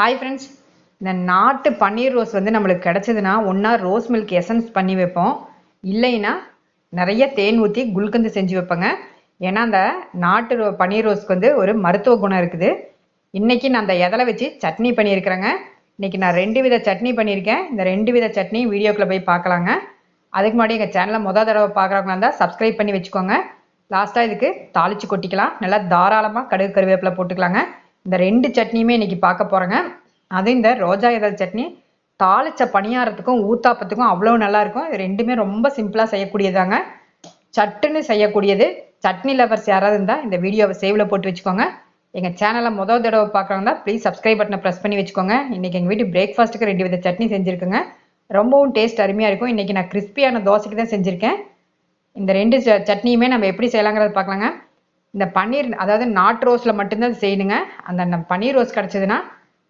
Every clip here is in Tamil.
ஹாய் ஃப்ரெண்ட்ஸ் இந்த நாட்டு பன்னீர் ரோஸ் வந்து நம்மளுக்கு கிடச்சதுன்னா ஒன்றா ரோஸ் மில்க் எசன்ஸ் பண்ணி வைப்போம். இல்லைன்னா நிறைய தேன் ஊற்றி குல்கந்து செஞ்சு வைப்பேங்க. ஏன்னா அந்த நாட்டு ரோ பன்னீர் ரோஸ்க்கு வந்து ஒரு மருத்துவ குணம் இருக்குது. இன்றைக்கி நான் அந்த எதலை வச்சு சட்னி பண்ணியிருக்கிறேங்க. இன்றைக்கி நான் ரெண்டு வித சட்னி பண்ணியிருக்கேன். இந்த ரெண்டு வித சட்னி வீடியோக்குள்ளே போய் பார்க்கலாங்க. அதுக்கு முன்னாடி எங்கள் சேனலை மொதல் தடவை பார்க்குறவங்களா இருந்தால் சப்ஸ்கிரைப் பண்ணி வச்சுக்கோங்க. லாஸ்ட்டாக இதுக்கு தாளித்து கொட்டிக்கலாம். நல்லா தாராளமாக கடுகு கருவேப்பிலை போட்டுக்கலாங்க. இந்த ரெண்டு சட்னியுமே இன்றைக்கி பார்க்க போகிறேங்க அது இந்த ரோஜா இதழ் சட்னி. தாளிச்ச பணியாரத்துக்கும் ஊத்தாப்பத்துக்கும் அவ்வளோ நல்லா இருக்கும். இது ரெண்டுமே ரொம்ப சிம்பிளாக செய்யக்கூடியதாங்க. சட்டுன்னு செய்யக்கூடியது. சட்னி லவர்ஸ் யாராவது இருந்தால் இந்த வீடியோவை சேவில் போட்டு வச்சுக்கோங்க. எங்கள் சேனலை முதல் தடவை பார்க்குறவங்க ப்ளீஸ் சப்ஸ்கிரைப் பட்டனை ப்ரெஸ் பண்ணி வச்சுக்கோங்க. இன்றைக்கி எங்கள் வீட்டு பிரேக்ஃபாஸ்ட்டுக்கு ரெண்டு வித சட்னி செஞ்சுருக்குங்க. ரொம்பவும் டேஸ்ட் அருமையாக இருக்கும். இன்றைக்கி நான் கிறிஸ்பியான தோசைக்கு தான் செஞ்சுருக்கேன். இந்த ரெண்டு ச- சட்னியுமே நம்ம எப்படி செய்யலாங்கிறத பார்க்கலாங்க. இந்த பன்னீர் அதாவது நாட்டு ரோஸில் மட்டும்தான் செய்யணுங்க. அந்த பன்னீர் ரோஸ் கிடச்சதுன்னா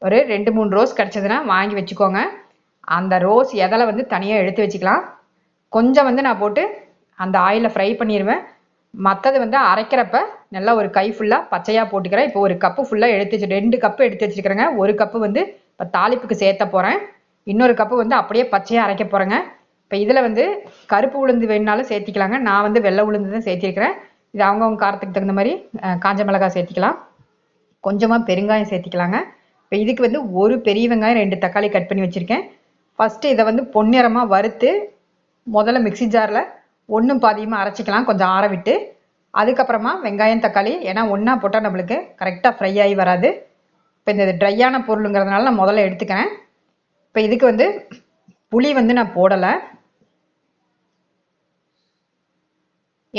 ஒரு ரெண்டு மூணு ரோஸ் கிடச்சதுன்னா வாங்கி வச்சுக்கோங்க. அந்த ரோஸ் எதில் வந்து தனியாக எடுத்து வச்சுக்கலாம். கொஞ்சம் வந்து நான் போட்டு அந்த ஆயிலில் ஃப்ரை பண்ணிடுவேன் மற்றது வந்து அரைக்கிறப்ப நல்லா ஒரு கை ஃபுல்லாக பச்சையாக போட்டுக்கிறேன். இப்போ ஒரு கப்பு ஃபுல்லாக எடுத்து வச்சு ரெண்டு கப்பு எடுத்து வச்சுருக்கிறேங்க. ஒரு கப்பு வந்து இப்போ தாளிப்புக்கு சேர்த்த போகிறேன் இன்னொரு கப்பு வந்து அப்படியே பச்சையாக அரைக்க போகிறேங்க இப்போ இதில் வந்து கருப்பு உளுந்து வேணுனாலும் சேர்த்திக்கலாங்க. நான் வந்து வெள்ளை உளுந்து தான் சேர்த்திருக்கிறேன். இது அவங்கவுங்க காரத்துக்கு தகுந்த மாதிரி காஞ்ச மிளகாய் சேர்த்திக்கலாம். கொஞ்சமாக பெருங்காயம் சேர்த்திக்கலாங்க. இப்போ இதுக்கு வந்து ஒரு பெரிய வெங்காயம் ரெண்டு தக்காளி கட் பண்ணி வச்சுருக்கேன். ஃபஸ்ட்டு இதை வந்து பொன்னிறமாக வறுத்து முதல்ல மிக்ஸி ஜாரில் ஒன்றும் பாதியமாக அரைச்சிக்கலாம். கொஞ்சம் ஆற விட்டு அதுக்கப்புறமா வெங்காயம் தக்காளி ஏன்னா ஒன்றா போட்டால் நம்மளுக்கு கரெக்டாக ஃப்ரை ஆகி வராது. இப்போ இந்த ட்ரையான பொருளுங்கிறதுனால நான் முதல்ல எடுத்துக்கிறேன். இப்போ இதுக்கு வந்து புளி வந்து நான் போடலை.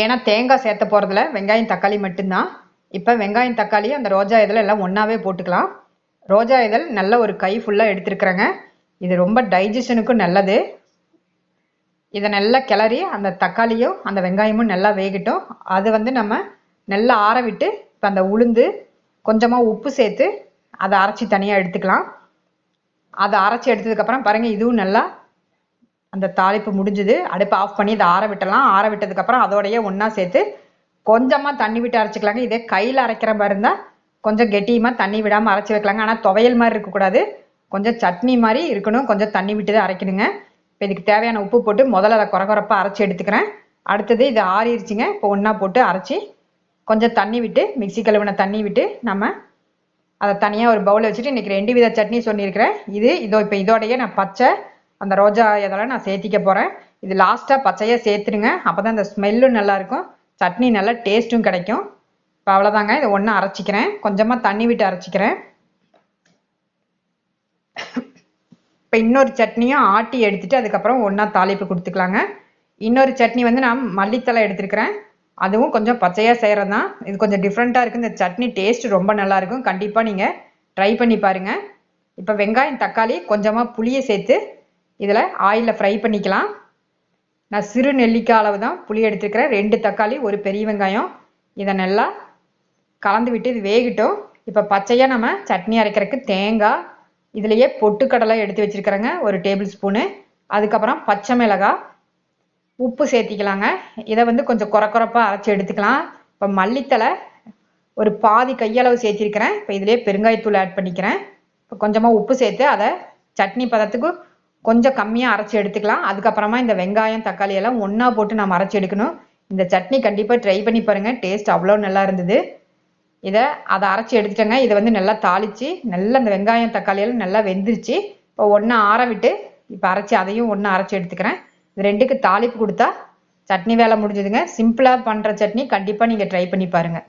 ஏன்னா தேங்காய் சேர்த்த போகிறதுல வெங்காயம் தக்காளி மட்டும்தான். இப்போ வெங்காயம் தக்காளி அந்த ரோஜா இதழ் எல்லாம் ஒன்றாவே போட்டுக்கலாம். ரோஜா இதழ் நல்ல ஒரு கை ஃபுல்லாக எடுத்துருக்குறேங்க. இது ரொம்ப டைஜஷனுக்கும் நல்லது. இதை நல்லா கிளறி அந்த தக்காளியும் அந்த வெங்காயமும் நல்லா வேகட்டும். அது வந்து நம்ம நல்லா ஆற விட்டு இப்போ அந்த உளுந்து கொஞ்சமாக உப்பு சேர்த்து அதை அரைச்சி தனியாக எடுத்துக்கலாம். அதை அரைச்சி எடுத்ததுக்கப்புறம் பாருங்கள் இதுவும் நல்லா அந்த தாளிப்பு முடிஞ்சது. அடுப்பு ஆஃப் பண்ணி இதை ஆற விட்டலாம். ஆற விட்டதுக்கப்புறம் அதோடையே ஒன்றா சேர்த்து கொஞ்சமாக தண்ணி விட்டு அரைச்சிக்கலாங்க. இதே கையில் அரைக்கிற மாதிரி இருந்தால் கொஞ்சம் கெட்டியமாக தண்ணி விடாமல் அரைச்சி வைக்கலாங்க. ஆனால் துவையல் மாதிரி இருக்கக்கூடாது கொஞ்சம் சட்னி மாதிரி இருக்கணும். கொஞ்சம் தண்ணி விட்டு தான் அரைக்கணுங்க. இப்போ இதுக்கு தேவையான உப்பு போட்டு முதல்ல அதை குறை குறைப்பாக அரைச்சி எடுத்துக்கிறேன். அடுத்தது இது ஆறிடுச்சுங்க இப்போ ஒன்றா போட்டு அரைச்சி கொஞ்சம் தண்ணி விட்டு மிக்ஸி கழுவின தண்ணி விட்டு நம்ம அதை தனியாக ஒரு பவுலில் வச்சுட்டு இன்றைக்கி ரெண்டு வித சட்னி சொல்லியிருக்கிறேன். இது இதோ இப்போ இதோடையே நான் பச்சை அந்த ரோஜா இதெல்லாம் நான் சேர்த்திக்க போகிறேன் இது லாஸ்ட்டாக பச்சையாக சேர்த்துருங்க அப்போ தான் அந்த ஸ்மெல்லும் நல்லாயிருக்கும் சட்னி நல்லா டேஸ்ட்டும் கிடைக்கும். இப்போ அவ்வளோதாங்க இதை ஒன்றா அரைச்சிக்கிறேன். கொஞ்சமாக தண்ணி விட்டு அரைச்சிக்கிறேன். இப்போ இன்னொரு சட்னியும் ஆட்டி எடுத்துட்டு அதுக்கப்புறம் ஒன்றா தாளிப்பு கொடுத்துக்கலாங்க. இன்னொரு சட்னி வந்து நான் மல்லித்தலை எடுத்துருக்கிறேன். அதுவும் கொஞ்சம் பச்சையாக செய்கிறது தான் இது கொஞ்சம் டிஃப்ரெண்ட்டாக இருக்குது இந்த சட்னி டேஸ்ட் ரொம்ப நல்லாயிருக்கும் கண்டிப்பாக நீங்கள் ட்ரை பண்ணி பாருங்கள் இப்போ வெங்காயம் தக்காளி கொஞ்சமாக புளியை சேர்த்து இதில் ஆயிலில் ஃப்ரை பண்ணிக்கலாம். நான் சிறு நெல்லிக்காய் அளவு தான் புளி எடுத்துருக்கிறேன் ரெண்டு தக்காளி ஒரு பெரிய வெங்காயம். இதை நல்லா கலந்து விட்டு இது வேகட்டும். இப்போ பச்சையாக நம்ம சட்னி அரைக்கிறதுக்கு தேங்காய் இதுலேயே பொட்டுக்கடலை எடுத்து வச்சிருக்கிறேங்க ஒரு டேபிள் ஸ்பூனு அதுக்கப்புறம் பச்சை மிளகாய் உப்பு சேர்த்திக்கலாங்க. இதை வந்து கொஞ்சம் குறக்குறப்பாக அரைச்சி எடுத்துக்கலாம். இப்போ மல்லித்தலை ஒரு பாதி கையளவு சேர்த்திருக்கிறேன். இப்போ இதுலேயே பெருங்காயத்தூள் ஆட் பண்ணிக்கிறேன். இப்போ கொஞ்சமாக உப்பு சேர்த்து அதை சட்னி பதத்துக்கு கொஞ்சம் கம்மியாக அரைச்சி எடுத்துக்கலாம். அதுக்கப்புறமா இந்த வெங்காயம் தக்காளி எல்லாம் ஒன்றா போட்டு நம்ம அரைச்சி எடுக்கணும். இந்த சட்னி கண்டிப்பாக ட்ரை பண்ணி பாருங்கள் டேஸ்ட் அவ்வளோ நல்லா இருந்தது. இதை அதை அரைச்சி எடுத்துட்டேங்க. இதை வந்து நல்லா தாளித்து நல்லா இந்த வெங்காயம் தக்காளி எல்லாம் நல்லா வெந்துருச்சு. இப்போ ஒன்றா ஆற விட்டு இப்போ அரைச்சி அதையும் ஒன்றா அரைச்சி எடுத்துக்கிறேன். இது ரெண்டுக்கு தாளிப்பு கொடுத்தா சட்னி வேலை முடிஞ்சதுங்க. சிம்பிளாக பண்ணுற சட்னி கண்டிப்பாக நீங்கள் ட்ரை பண்ணி பாருங்கள்